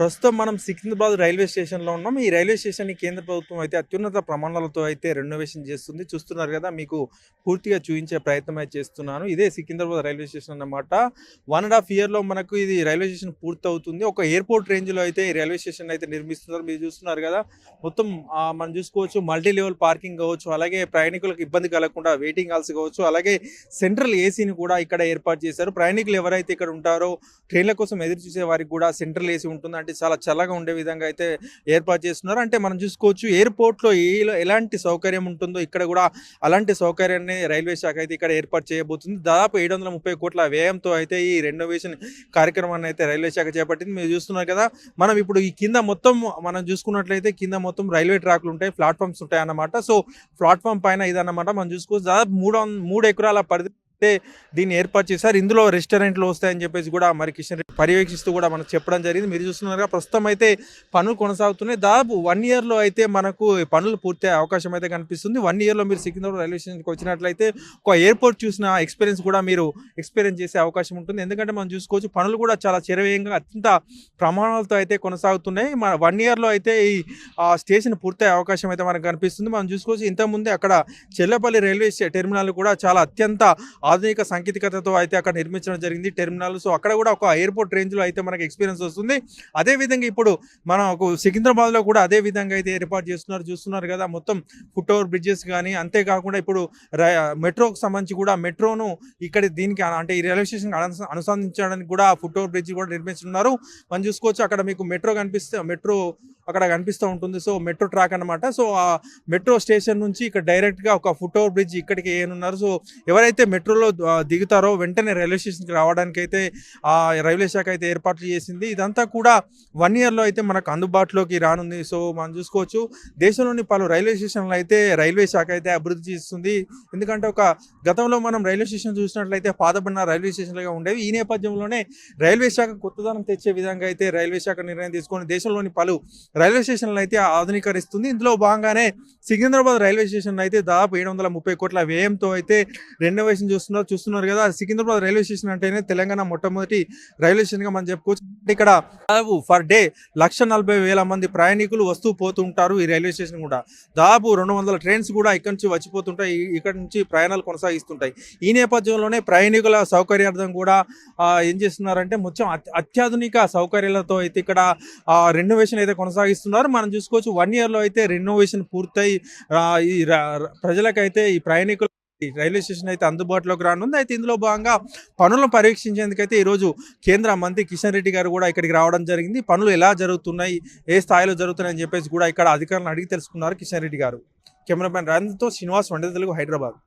ప్రస్తుతం మనం సికింద్రాబాద్ రైల్వే స్టేషన్లో ఉన్నాం. ఈ రైల్వే స్టేషన్ కేంద్ర ప్రభుత్వం అయితే అత్యున్నత ప్రమాణాలతో అయితే రెనోవేషన్ చేస్తుంది. చూస్తున్నారు కదా మీకు పూర్తిగా చూపించే ప్రయత్నం అయితే చేస్తున్నాను. ఇదే సికింద్రాబాద్ రైల్వే స్టేషన్ అన్నమాట. వన్ అండ్ హాఫ్ ఇయర్లో మనకు ఇది రైల్వే స్టేషన్ పూర్తవుతుంది. ఒక ఎయిర్పోర్ట్ రేంజ్లో అయితే ఈ రైల్వే స్టేషన్ అయితే నిర్మిస్తున్నారు. మీరు చూస్తున్నారు కదా మొత్తం మనం చూసుకోవచ్చు మల్టీ లెవెల్ పార్కింగ్ కావచ్చు అలాగే ప్రయాణికులకు ఇబ్బంది కలగకుండా వెయిటింగ్ హాల్స్ కావచ్చు అలాగే సెంట్రల్ ఏసీని కూడా ఇక్కడ ఏర్పాటు చేశారు. ప్రయాణికులు ఎవరైతే ఇక్కడ ఉంటారో ట్రైన్ల కోసం ఎదురు చూసే వారికి కూడా సెంట్రల్ ఏసీ ఉంటుంది. కాబట్టి చాలా చల్లగా ఉండే విధంగా అయితే ఏర్పాటు చేస్తున్నారు. అంటే మనం చూసుకోవచ్చు ఎయిర్పోర్ట్లో ఎలాంటి సౌకర్యం ఉంటుందో ఇక్కడ కూడా అలాంటి సౌకర్యాన్ని రైల్వే శాఖ అయితే ఇక్కడ ఏర్పాటు చేయబోతుంది. దాదాపు ఏడు వందల ముప్పై కోట్ల వ్యయంతో అయితే ఈ రెనోవేషన్ కార్యక్రమాన్ని అయితే రైల్వే శాఖ చేపట్టింది. మీరు చూస్తున్నారు కదా మనం ఇప్పుడు ఈ కింద మొత్తం మనం చూసుకున్నట్లయితే కింద మొత్తం రైల్వే ట్రాక్లు ఉంటాయి ప్లాట్ఫామ్స్ ఉంటాయి అన్నమాట సో ప్లాట్ఫామ్ పైన ఇదన్నమాట మనం చూసుకోవచ్చు. దాదాపు మూడు మూడు ఎకరాల పరిధి అయితే దీన్ని ఏర్పాటు చేశారు ఇందులో రెస్టారెంట్లు వస్తాయని చెప్పేసి కూడా మరి కిషన్ రెడ్డి పర్యవేక్షిస్తూ కూడా మనకు చెప్పడం జరిగింది. మీరు చూస్తున్నారు ప్రస్తుతం అయితే పనులు కొనసాగుతున్నాయి. దాదాపు వన్ ఇయర్లో అయితే మనకు పనులు పూర్తయ్యే అవకాశం అయితే కనిపిస్తుంది. వన్ ఇయర్లో మీరు సికింద్రాబాద్ రైల్వే స్టేషన్కి వచ్చినట్లయితే ఒక ఎయిర్పోర్ట్ చూసిన ఎక్స్పీరియన్స్ కూడా మీరు ఎక్స్పీరియన్స్ చేసే అవకాశం ఉంటుంది. ఎందుకంటే మనం చూసుకోవచ్చు పనులు కూడా చాలా చిరవేయంగా అత్యంత ప్రమాణాలతో అయితే కొనసాగుతున్నాయి. మన వన్ ఇయర్లో అయితే ఈ ఆ, స్టేషన్ పూర్తయ్యే అవకాశం అయితే మనకు కనిపిస్తుంది. మనం చూసుకోవచ్చు ఇంతకుముందే అక్కడ చెల్లపల్లి రైల్వే స్టే- టెర్మినల్ కూడా చాలా అత్యంత ఆధునిక సాంకేతికతతో అయితే అక్కడ నిర్మించడం జరిగింది టెర్మినల్ సో అక్కడ కూడా ఒక ఎయిర్పోర్ట్ రేంజ్లో అయితే మనకి ఎక్స్పీరియన్స్ వస్తుంది. అదే విధంగా ఇప్పుడు మనకు సికింద్రాబాద్లో కూడా అదే విధంగా అయితే ఏర్పాటు చేస్తున్నారు. చూస్తున్నారు కదా మొత్తం ఫుట్ ఓవర్ బ్రిడ్జెస్ కానీ అంతేకాకుండా ఇప్పుడు మెట్రోకి సంబంధించి కూడా మెట్రోను ఇక్కడ దీనికి అంటే ఈ రైల్వే స్టేషన్ అనుసంధించడానికి కూడా ఫుట్ ఓవర్ బ్రిడ్జ్ కూడా నిర్మిస్తున్నారు మనం చూసుకోవచ్చు అక్కడ మీకు మెట్రో కనిపిస్తే మెట్రో అక్కడ కనిపిస్తూ ఉంటుంది. సో మెట్రో ట్రాక్ అన్నమాట. సో ఆ మెట్రో స్టేషన్ నుంచి ఇక్కడ డైరెక్ట్గా ఒక ఫుట్ ఓవర్ బ్రిడ్జ్ ఇక్కడికి ఏనున్నారు. సో ఎవరైతే మెట్రోలో దిగుతారో వెంటనే రైల్వే స్టేషన్కి రావడానికి అయితే ఆ రైల్వే శాఖ అయితే ఏర్పాట్లు చేసింది. ఇదంతా కూడా వన్ ఇయర్లో అయితే మనకు అందుబాటులోకి రానుంది. సో మనం చూసుకోవచ్చు. దేశంలోని పలు రైల్వే స్టేషన్లు అయితే రైల్వే శాఖ అయితే అభివృద్ధి చేస్తుంది. ఎందుకంటే ఒక గతంలో మనం రైల్వే స్టేషన్ చూసినట్లయితే పాతబడిన రైల్వే స్టేషన్లుగా ఉండేవి. ఈ నేపథ్యంలోనే రైల్వే శాఖ కొత్తదనం తెచ్చే విధంగా అయితే రైల్వే శాఖ నిర్ణయం తీసుకొని దేశంలోని పలు రైల్వే స్టేషన్లు అయితే ఆధునీకరిస్తుంది. ఇందులో భాగంగానే సికింద్రాబాద్ రైల్వే స్టేషన్ అయితే దాదాపు ఏడు వందల ముప్పై కోట్ల వ్యయంతో అయితే రెనోవేషన్ చూస్తున్నారు చూస్తున్నారు కదా. సికింద్రాబాద్ రైల్వే స్టేషన్ అంటేనే తెలంగాణ మొట్టమొదటి రైల్వే స్టేషన్గా మనం చెప్పుకోవచ్చు. ఇక్కడ దాదాపు పర్ డే లక్ష నలభై వేల మంది ప్రయాణికులు వస్తూ పోతుంటారు ఈ రైల్వే స్టేషన్ కూడా. దాదాపు రెండు వందల ట్రైన్స్ కూడా ఇక్కడ నుంచి వచ్చిపోతుంటాయి ఇక్కడ నుంచి ప్రయాణాలు కొనసాగిస్తుంటాయి. ఈ నేపథ్యంలోనే ప్రయాణికుల సౌకర్యార్థం కూడా ఏం చేస్తున్నారంటే మొత్తం అత్యాధునిక సౌకర్యాలతో అయితే ఇక్కడ రెనోవేషన్ అయితే కొనసాగిస్తున్నారు. మనం చూసుకోవచ్చు వన్ ఇయర్లో అయితే రెనోవేషన్ పూర్తయి ఈ ప్రజలకైతే ఈ ప్రయాణికులు ఈ రైల్వే స్టేషన్ అయితే అందుబాటులోకి రానుంది. అయితే ఇందులో భాగంగా పనులను పరీక్షించేందుకైతే ఈరోజు కేంద్ర మంత్రి కిషన్ రెడ్డి గారు కూడా ఇక్కడికి రావడం జరిగింది. పనులు ఎలా జరుగుతున్నాయి ఏ స్థాయిలో జరుగుతున్నాయని చెప్పేసి కూడా ఇక్కడ అధికారులను అడిగి తెలుసుకున్నారు కిషన్ రెడ్డి గారు. కెమెరామెన్ రాజేంద్రతో శ్రీనివాస్ వండే తెలుగు హైదరాబాద్.